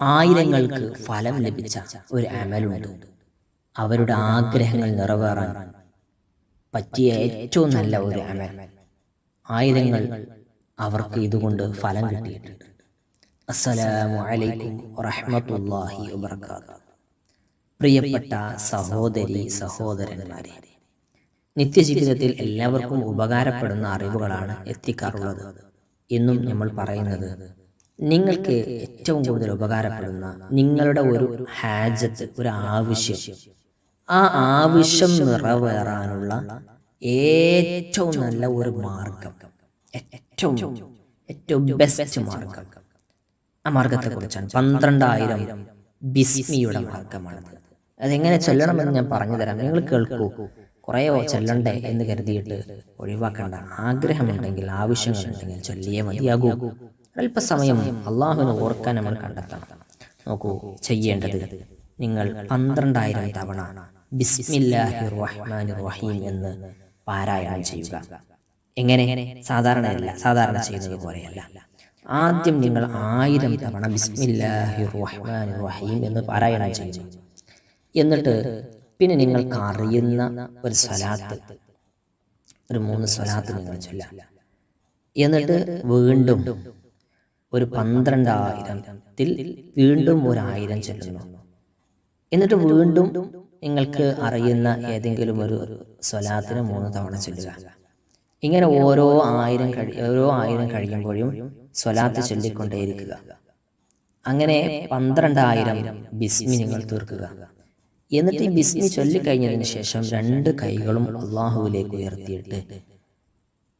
ആയിരങ്ങൾക്ക് ഫലം ലഭിച്ച ഒരു അമലുണ്ട്. അവരുടെ ആഗ്രഹങ്ങൾ നിറവേറാൻ പറ്റിയ ഏറ്റവും നല്ല ഒരു അമൽ. ആയിരങ്ങൾ അവർക്ക് ഇതുകൊണ്ട് ഫലം കിട്ടിയിട്ടുണ്ട്. അസ്സലാമു അലൈക്കും വറഹ്മത്തുള്ളാഹി വബർക്കാത്തു പ്രിയപ്പെട്ട സഹോദരി സഹോദരന്മാരെ നിത്യജീവിതത്തിൽ എല്ലാവർക്കും ഉപകാരപ്പെടുന്ന അറിവുകളാണ് എത്തിക്കാറുള്ളത്. എന്നും നമ്മൾ പറയുന്നത് നിങ്ങൾക്ക് ഏറ്റവും കൂടുതൽ ഉപകാരപ്പെടുന്ന നിങ്ങളുടെ ഒരു ഹാജത്ത് ഒരു ആവശ്യം. ആ ആവശ്യം നിറവേറാനുള്ള ഏറ്റവും നല്ല ഒരു മാർഗം. ഏറ്റവും ഏറ്റവും ബെസ്റ്റ് മാർഗം. ആ മാർഗത്തെക്കുറിച്ചാണ്. പന്ത്രണ്ടായിരം ബിസ്മിയുടെ മാർഗമാണത്. അതെങ്ങനെ ചൊല്ലണമെന്ന് ഞാൻ പറഞ്ഞു തരാം നിങ്ങൾ കേൾക്കൂ. കുറേ ചൊല്ലണ്ടേ എന്ന് കരുതിയിട്ട് ഒഴിവാക്കേണ്ട ആഗ്രഹമുണ്ടെങ്കിൽ ആവശ്യങ്ങളുണ്ടെങ്കിൽ ചൊല്ലിയേ മതിയാകൂ. അല്പസമയം അള്ളാഹുവിനെ ഓർക്കാൻ നമ്മൾ കണ്ടെത്തണം. നോക്കൂ ചെയ്യേണ്ടത് നിങ്ങൾ പന്ത്രണ്ടായിരം തവണ ബിസ്മില്ലാഹി റഹ്മാൻ റഹീം എന്ന് പാരായണം ചെയ്യുക. എങ്ങനെ? സാധാരണയല്ല സാധാരണ ചെയ്യുന്നത് പോലെയല്ല. ആദ്യം നിങ്ങൾ ആയിരം തവണ ബിസ്മില്ലാഹി റഹ്മാൻ റഹീം എന്ന് പാരായണം ചെയ്യുന്നു. എന്നിട്ട് പിന്നെ നിങ്ങൾക്ക് അറിയുന്ന ഒരു സ്വലാത്ത് ഒരു മൂന്ന് സ്വലാത്ത് നിങ്ങൾ ചൊല്ലാം എന്നിട്ട് വീണ്ടും ഒരു പന്ത്രണ്ടായിരത്തിൽ വീണ്ടും ഒരായിരം ചെല്ലുന്നു. എന്നിട്ട് വീണ്ടും നിങ്ങൾക്ക് അറിയുന്ന ഏതെങ്കിലും ഒരു സ്വലാത്തിന് മൂന്ന് തവണ ചൊല്ലുക. ഇങ്ങനെ ഓരോ ആയിരം കഴി ഓരോ ആയിരം കഴിയുമ്പോഴും സ്വലാത്ത് ചൊല്ലിക്കൊണ്ടേയിരിക്കുക. അങ്ങനെ പന്ത്രണ്ടായിരം ബിസ്മി നിങ്ങൾ തീർക്കുക. എന്നിട്ട് ഈ ബിസ്മി ചൊല്ലിക്കഴിഞ്ഞതിന് ശേഷം രണ്ട് കൈകളും അള്ളാഹുവിലേക്ക് ഉയർത്തിയിട്ട്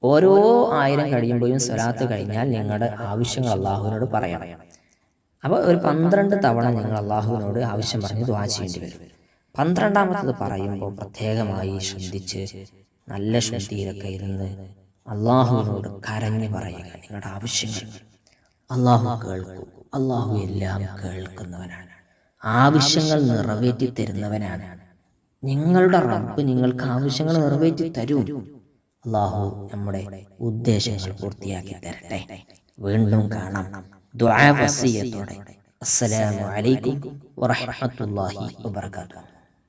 ഓരോ ആയിരം കഴിയുമ്പോഴും സ്വലാത്ത് കഴിഞ്ഞാൽ നിങ്ങളുടെ ആവശ്യങ്ങൾ അള്ളാഹുവിനോട് പറയണം. അപ്പോൾ ഒരു പന്ത്രണ്ട് തവണ നിങ്ങൾ അള്ളാഹുവിനോട് ആവശ്യം പറഞ്ഞ് ദ്വാ ചെയ്യേണ്ടി വരും. പന്ത്രണ്ടാമത്തത് പറയുമ്പോൾ പ്രത്യേകമായി ശ്രദ്ധിച്ച് നല്ല ശ്രദ്ധയിലൊക്കെ ഇരുന്ന് അള്ളാഹുവിനോട് കരഞ്ഞു പറയുക നിങ്ങളുടെ ആവശ്യങ്ങൾ അള്ളാഹു കേൾക്കും. അള്ളാഹു എല്ലാം കേൾക്കുന്നവനാണ്. ആവശ്യങ്ങൾ നിറവേറ്റി തരുന്നവനാണ്. നിങ്ങളുടെ റബ്ബ് നിങ്ങൾക്ക് ആവശ്യങ്ങൾ നിറവേറ്റി തരും. അള്ളാഹു നമ്മുടെ ഉദ്ദേശങ്ങൾ പൂർത്തിയാക്കി തരട്ടെ. വീണ്ടും കാണാം ദുആ വസിയത്തോടെ. അസ്സലാമു അലൈക്കും വറഹ്മത്തുള്ളാഹി വബറകാതുഹു.